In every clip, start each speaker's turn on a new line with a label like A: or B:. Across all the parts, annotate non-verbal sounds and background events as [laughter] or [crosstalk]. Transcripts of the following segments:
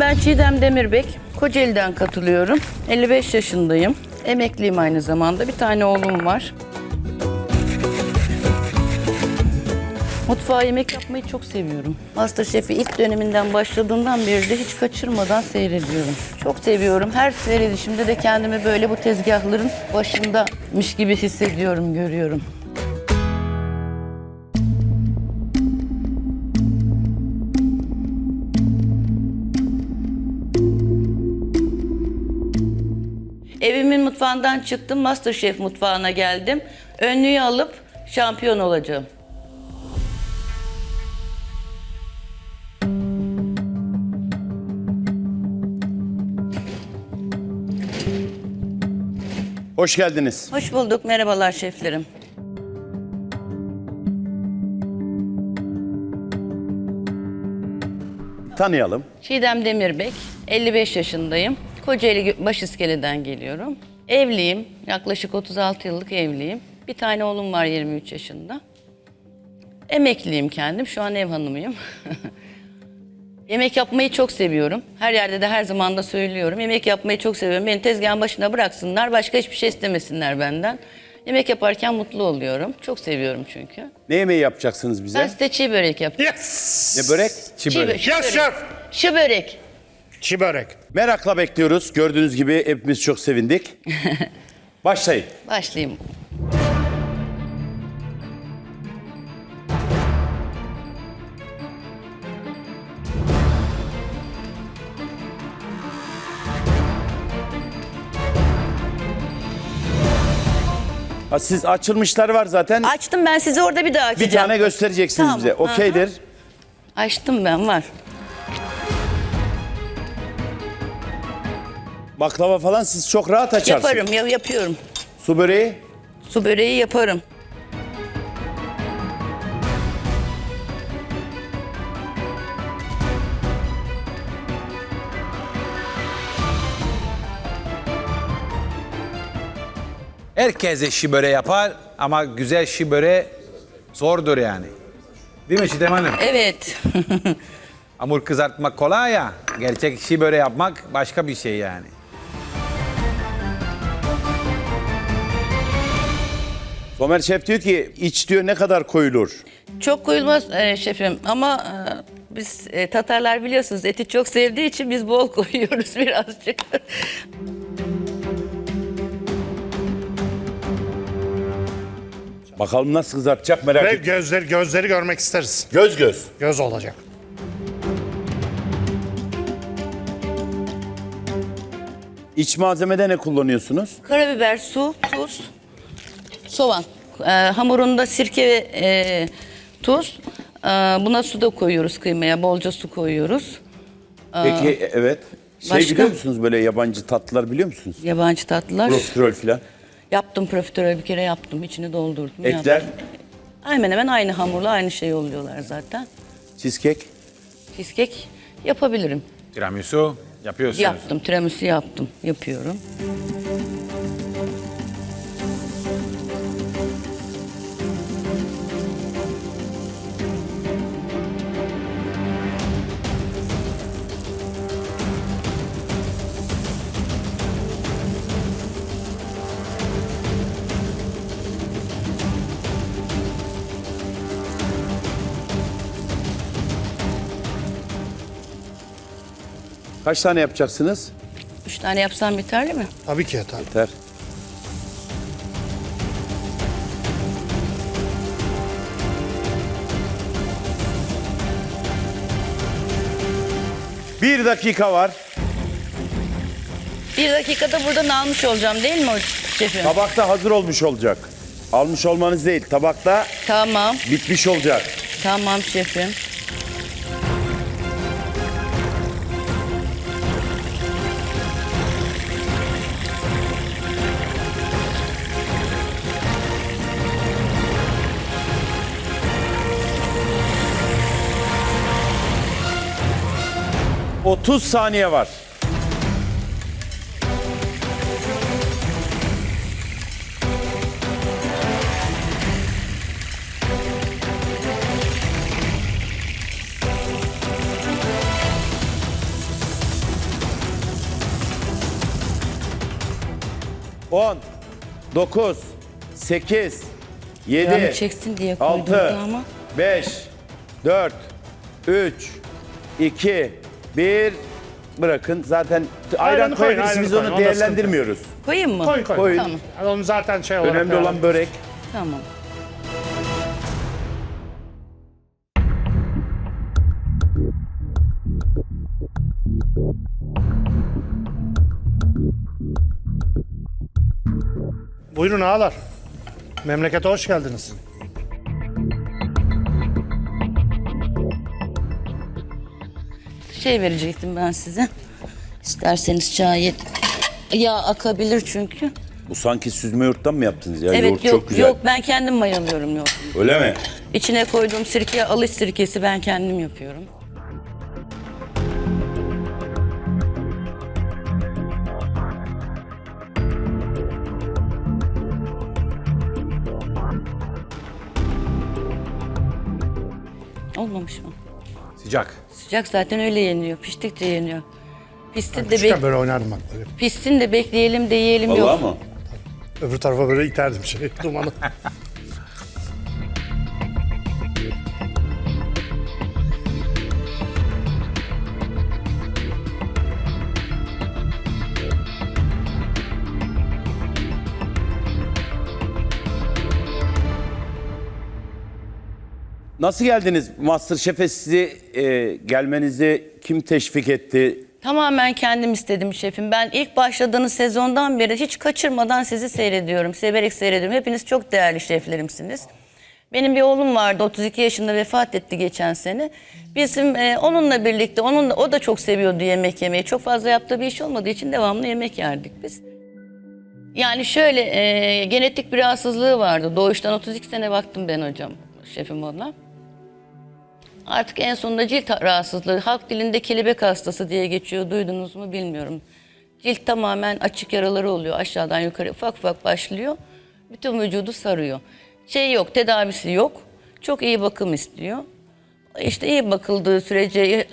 A: Ben Çiğdem Demirbek. Kocaeli'den katılıyorum. 55 yaşındayım. Emekliyim aynı zamanda. Bir tane oğlum var. Mutfağa yemek yapmayı çok seviyorum. Masterchef'i ilk döneminden başladığından beri de hiç kaçırmadan seyrediyorum. Çok seviyorum. Her seyredişimde de kendimi böyle bu tezgahların başındamış gibi hissediyorum, görüyorum. Mutfağından çıktım, Masterchef mutfağına geldim. Önlüğü alıp şampiyon olacağım.
B: Hoş geldiniz.
A: Hoş bulduk, merhabalar şeflerim.
B: Tanıyalım.
A: Çiğdem Demirbek, 55 yaşındayım. Kocaeli Başiskele'den geliyorum. Evliyim, yaklaşık 36 yıllık evliyim. Bir tane oğlum var 23 yaşında. Emekliyim kendim, şu an ev hanımıyım. [laughs] Yemek yapmayı çok seviyorum. Her yerde de her zaman da söylüyorum. Yemek yapmayı çok seviyorum. Beni tezgahın başına bıraksınlar, başka hiçbir şey istemesinler benden. Yemek yaparken mutlu oluyorum. Çok seviyorum çünkü.
B: Ne yemeği yapacaksınız bize?
A: Ben size çiğ börek yapacağım.
C: Yes!
B: Ne börek?
A: Çiğ börek.
C: Yes şef!
A: Şu börek.
C: Çiğ börek.
B: Merakla bekliyoruz. Gördüğünüz gibi hepimiz çok sevindik. [laughs] Başlayın.
A: Başlayayım.
B: Ha, siz açılmışlar var zaten.
A: Açtım ben size orada bir daha
B: bir
A: açacağım.
B: tane göstereceksiniz
A: Tamam,
B: bize. Okeydir.
A: Açtım ben var.
B: Baklava falan siz çok rahat açarsınız.
A: Yaparım ya yapıyorum.
B: Su böreği.
A: Su böreği yaparım.
D: Herkes de şiböre yapar ama güzel şiböre zordur yani. Değil mi Çiğdem Hanım?
A: Evet. [laughs]
D: Hamur kızartmak kolay ya. Gerçek şiböre yapmak başka bir şey yani.
B: Somer Şef diyor ki iç diyor ne kadar koyulur?
A: çok koyulmaz e, şefim ama e, biz e, Tatarlar biliyorsunuz eti çok sevdiği için biz bol [laughs] koyuyoruz birazcık.
B: Bakalım nasıl kızartacak merak
C: Ve
B: ettim.
C: gözleri, gözleri görmek isteriz.
B: Göz göz.
C: Göz olacak.
B: İç malzemede ne kullanıyorsunuz?
A: Karabiber, su, tuz, soğan. E, hamurunda sirke ve e, tuz. E, buna su da koyuyoruz kıymaya. Bolca su koyuyoruz.
B: Peki e- evet. Şey
A: Başka?
B: biliyor musunuz böyle yabancı tatlılar biliyor musunuz?
A: Yabancı tatlılar.
B: Profiterol falan.
A: Yaptım profiterol bir kere yaptım. İçini doldurdum.
B: Etler,
A: yaptım. Hemen hemen aynı hamurla aynı şey oluyorlar zaten.
B: cheesecake.
A: Cheesecake yapabilirim.
D: Tiramisu yapıyorsunuz.
A: Yaptım. Tiramisu yaptım. Yapıyorum.
B: Kaç tane yapacaksınız?
A: Üç tane yapsam biterli mi?
C: Tabii ki yeter.
B: Yeter. Bir dakika var.
A: Bir dakikada buradan almış olacağım değil mi o şefim?
B: Tabakta hazır olmuş olacak. Almış olmanız değil. Tabakta
A: Tamam.
B: bitmiş olacak.
A: Tamam şefim.
B: 30 saniye var.
A: On, dokuz,
B: sekiz,
A: Yedi, altı,
B: beş, dört, üç, iki, 1. Bırakın zaten ayran
C: koyun,
B: koyabilirsiniz
C: ayranı
B: onu
C: koyun, onda
B: değerlendirmiyoruz.
A: Koyayım mı?
C: Koy koy.
B: Koyun.
A: Tamam.
C: Yani Onu zaten şey olarak...
B: Önemli olan börek.
A: Tamam.
C: Buyurun ağalar. Memlekete hoş geldiniz.
A: Şey verecektim ben size. İsterseniz çay Yağ akabilir çünkü.
B: Bu sanki süzme yoğurttan mı yaptınız ya?
A: evet
B: Yoğurt
A: yok
B: çok güzel.
A: yok ben kendim mayalıyorum yok.
B: Öyle mi?
A: İçine koyduğum sirke alış sirkesi ben kendim yapıyorum. Olmamış mı?
D: Sıcak.
A: Sıcak zaten öyle yeniyor. Piştikçe yeniyor. Pissin de,
C: Küçükken
A: bek
C: böyle oynardım bak böyle.
A: pissin de bekleyelim de yiyelim
B: Vallahi
A: yok.
B: mı?
C: Öbür tarafa böyle iterdim şey [laughs] dumanı.
B: Nasıl geldiniz? Masterchef'e sizi e, gelmenizi kim teşvik etti?
A: Tamamen kendim istedim şefim. Ben ilk başladığınız sezondan beri hiç kaçırmadan sizi seyrediyorum. Severek seyrediyorum. Hepiniz çok değerli şeflerimsiniz. Benim bir oğlum vardı 32 yaşında vefat etti geçen sene. Bizim e, onunla birlikte onunla o da çok seviyordu yemek yemeyi. Çok fazla yaptığı bir iş olmadığı için devamlı yemek yerdik biz. Yani şöyle e, genetik bir rahatsızlığı vardı. Doğuştan 32 sene baktım ben hocam şefim ona. Artık en sonunda cilt rahatsızlığı, halk dilinde kelebek hastası diye geçiyor. Duydunuz mu bilmiyorum. Cilt tamamen açık yaraları oluyor. Aşağıdan yukarı ufak ufak başlıyor. Bütün vücudu sarıyor. Şey yok, tedavisi yok. Çok iyi bakım istiyor. İşte iyi bakıldığı sürece e,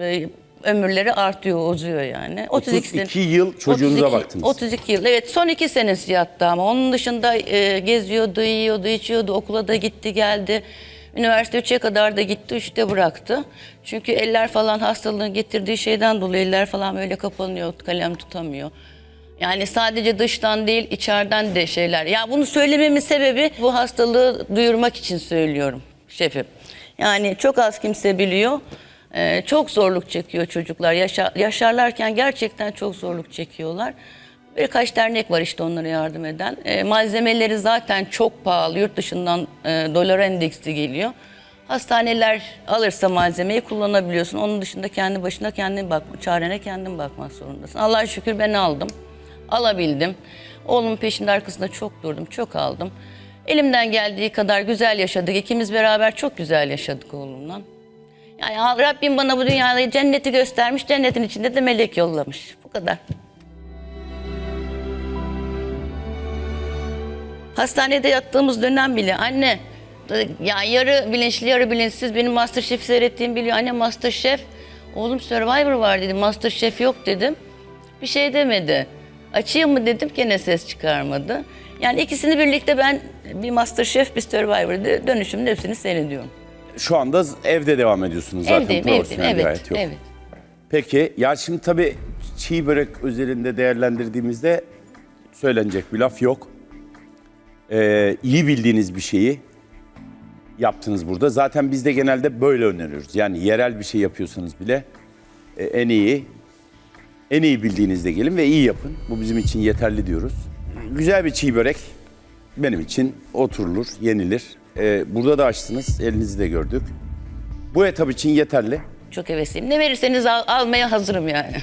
A: e, ömürleri artıyor, uzuyor yani.
B: 32 yıl çocuğunuza baktınız.
A: 32 yıl. Evet son iki senesi yattı ama onun dışında e, geziyordu, yiyordu, içiyordu. Okula da gitti geldi. Üniversite 3'e kadar da gitti, 3'te bıraktı. Çünkü eller falan hastalığın getirdiği şeyden dolayı eller falan böyle kapanıyor, kalem tutamıyor. Yani sadece dıştan değil, içeriden de şeyler. Ya bunu söylememin sebebi bu hastalığı duyurmak için söylüyorum şefim. Yani çok az kimse biliyor. Ee, çok zorluk çekiyor çocuklar. Yaşa- yaşarlarken gerçekten çok zorluk çekiyorlar. Birkaç dernek var işte onlara yardım eden. Ee, malzemeleri zaten çok pahalı. Yurt dışından e, dolar endeksi geliyor. Hastaneler alırsa malzemeyi kullanabiliyorsun. Onun dışında kendi başına kendin bak, çarene kendin bakmak zorundasın. Allah'a şükür ben aldım. Alabildim. Oğlumun peşinde arkasında çok durdum, çok aldım. Elimden geldiği kadar güzel yaşadık. İkimiz beraber çok güzel yaşadık oğlumla. Yani Rabbim bana bu dünyada cenneti göstermiş, cennetin içinde de melek yollamış. Bu kadar. Hastanede yattığımız dönem bile anne ya yarı bilinçli yarı bilinçsiz benim Masterchef seyrettiğimi biliyor. Anne Masterchef oğlum Survivor var dedim Masterchef yok dedim. Bir şey demedi. Açayım mı dedim gene ses çıkarmadı. Yani ikisini birlikte ben bir Masterchef bir Survivor dö- dönüşümün hepsini seyrediyorum.
B: Şu anda evde devam ediyorsunuz zaten
A: evdeyim evdeyim evet
B: yok.
A: evet.
B: Peki ya şimdi tabii çiğ börek üzerinde değerlendirdiğimizde söylenecek bir laf yok. Ee, iyi bildiğiniz bir şeyi yaptınız burada. Zaten biz de genelde böyle öneriyoruz. Yani yerel bir şey yapıyorsanız bile e, en iyi en iyi bildiğinizde gelin ve iyi yapın. Bu bizim için yeterli diyoruz. Güzel bir çiğ börek benim için oturulur, yenilir. Ee, burada da açtınız, elinizi de gördük. Bu etap için yeterli.
A: Çok hevesliyim. Ne verirseniz al- almaya hazırım yani.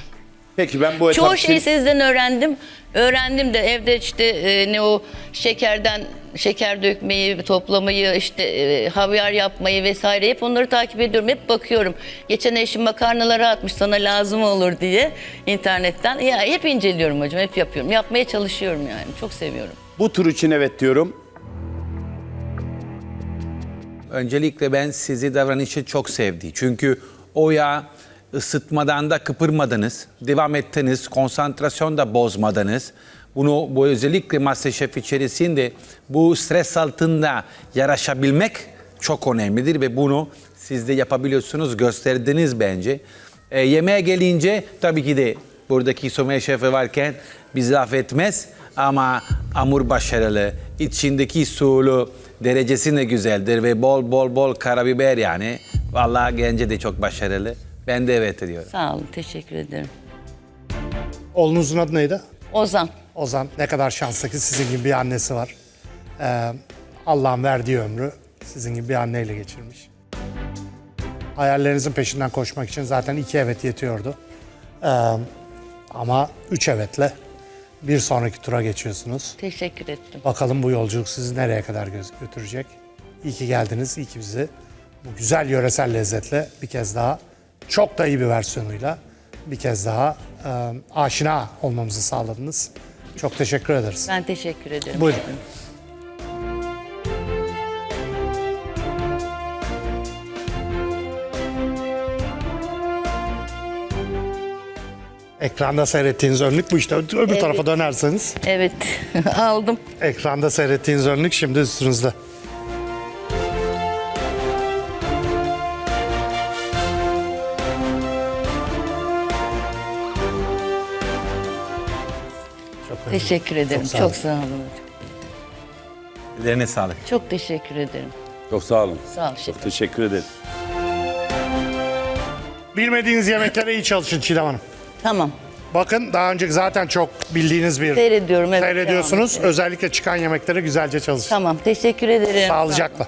B: Peki ben bu etap
A: Çoğu
B: için...
A: şeyi sizden öğrendim. Öğrendim de evde işte e, ne o şekerden şeker dökmeyi, toplamayı, işte e, havyar yapmayı vesaire hep onları takip ediyorum. Hep bakıyorum. Geçen eşim makarnaları atmış sana lazım olur diye internetten. Ya hep inceliyorum hocam, hep yapıyorum. Yapmaya çalışıyorum yani. Çok seviyorum.
B: Bu tur için evet diyorum.
D: Öncelikle ben sizi davranışı çok sevdi. Çünkü o yağ ısıtmadan da kıpırmadınız. Devam ettiniz. Konsantrasyon da bozmadınız. Bunu bu özellikle Masterchef içerisinde bu stres altında yarışabilmek çok önemlidir ve bunu siz de yapabiliyorsunuz, gösterdiniz bence. E, yemeğe gelince tabii ki de buradaki sommelier şefi varken bizi laf ama hamur başarılı, içindeki sulu derecesi de güzeldir ve bol bol bol karabiber yani. Vallahi gence de çok başarılı. Ben de evet diyorum.
A: Sağ olun, teşekkür ederim.
C: Oğlunuzun adı neydi?
A: Ozan,
C: Ozan. Ne kadar şanslı ki sizin gibi bir annesi var. Ee, Allah'ın verdiği ömrü sizin gibi bir anneyle geçirmiş. Hayallerinizin peşinden koşmak için zaten iki evet yetiyordu. Ee, ama üç evetle bir sonraki tura geçiyorsunuz.
A: teşekkür ettim.
C: Bakalım bu yolculuk sizi nereye kadar göz- götürecek. İyi ki geldiniz, iyi ki bizi bu güzel yöresel lezzetle bir kez daha çok da iyi bir versiyonuyla bir kez daha e, aşina olmamızı sağladınız. Çok teşekkür ederiz.
A: Ben teşekkür ederim.
C: Buyurun.
A: şefim.
C: Ekranda seyrettiğiniz önlük bu işte. Öbür tarafa dönerseniz
A: Evet, [laughs] aldım.
C: ekranda seyrettiğiniz önlük şimdi üstünüzde.
A: Teşekkür ederim.
C: sağ
A: Çok sağ olun.
D: Ellerine sağlık.
A: Çok teşekkür ederim.
B: Çok sağ olun.
A: Sağ ol şefim.
B: Çok teşekkür ederim.
C: Bilmediğiniz yemeklere iyi çalışın Çiğdem Hanım.
A: Tamam.
C: Bakın daha önce zaten çok bildiğiniz bir
A: Seyrediyorum. Evet,
C: seyrediyorsunuz.
A: devam et.
C: Özellikle çıkan yemeklere güzelce çalışın.
A: Tamam, teşekkür ederim.
C: Sağlıcakla.